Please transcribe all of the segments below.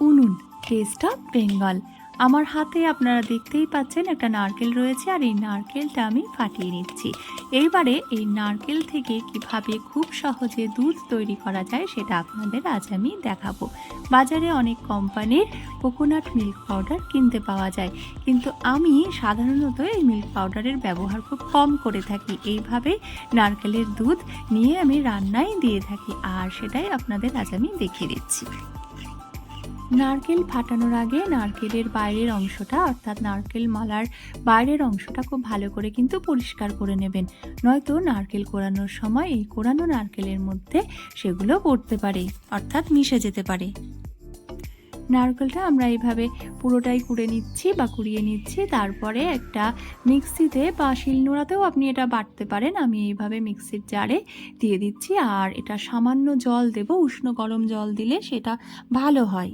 উনুন taste of Bengal. আমার হাতে আপনারা দেখতেই পাচ্ছেন একটা নারকেল রয়েছে আর এই নারকেলটা আমি ফাটিয়ে নিচ্ছি। এইবারে এই নারকেল থেকে কীভাবে খুব সহজে দুধ তৈরি করা যায় সেটা আপনাদের আজ আমি দেখাবো। বাজারে অনেক কোম্পানির কোকোনাট মিল্ক পাউডার কিনতে পাওয়া যায়। কিন্তু আমি সাধারণত এই মিল্ক পাউডারের ব্যবহার খুব কম করে থাকি। এইভাবে নারকেলের দুধ নিয়ে আমি রান্নায় দিয়ে থাকি। আর সেটাই আপনাদের আজ আমি দেখিয়ে দিচ্ছি। নারকেল ফাটানোর আগে নারকেলের বাইরের অংশটা, অর্থাৎ নারকেল মালার বাইরের অংশটা খুব ভালো করে কিন্তু পরিষ্কার করে নেবেন। নয়তো নারকেল কোরানোর সময় এই কোরানো নারকেলের মধ্যে সেগুলো পড়তে পারে, অর্থাৎ মিশে যেতে পারে। নারকেলটা আমরা এইভাবে পুরোটাই কুড়ে নিচ্ছি বা কুড়িয়ে নিচ্ছি, তারপরে একটা মিক্সিতে বা শিলনোড়াতেও আপনি এটা বাটতে পারেন। আমি এইভাবে মিক্সির জারে দিয়ে দিচ্ছি, আর এটা সামান্য জল দেব, উষ্ণ গরম জল দিলে সেটা ভালো হয়।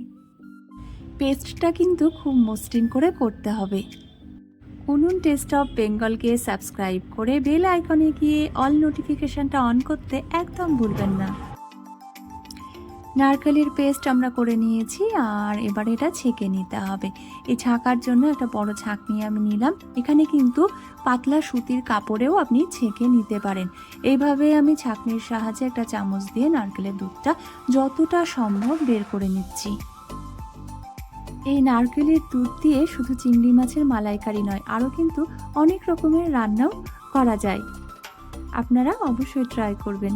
পেস্টটা কিন্তু খুব মসৃণ করে করতে হবে। উনুন টেস্ট অফ বেঙ্গলকে সাবস্ক্রাইব করে বেল আইকনে গিয়ে অল নোটিফিকেশনটা অন করতে একদম ভুলবেন না। নারকেলের পেস্ট আমরা করে নিয়েছি আর এবার এটা ছেঁকে নিতে হবে। এই ছাঁকার জন্য একটা বড় ছাঁক নিয়ে আমি নিলাম। এখানে কিন্তু পাতলা সুতির কাপড়েও আপনি ছেঁকে নিতে পারেন। এইভাবে আমি ছাঁকনির সাহায্যে একটা চামচ দিয়ে নারকেলের দুধটা যতটা সম্ভব বের করে নিচ্ছি। এই নারকেলের দুধ দিয়ে শুধু চিংড়ি মাছের মালাইকারি নয়, আরও কিন্তু অনেক রকমের রান্নাও করা যায়। আপনারা অবশ্যই ট্রাই করবেন।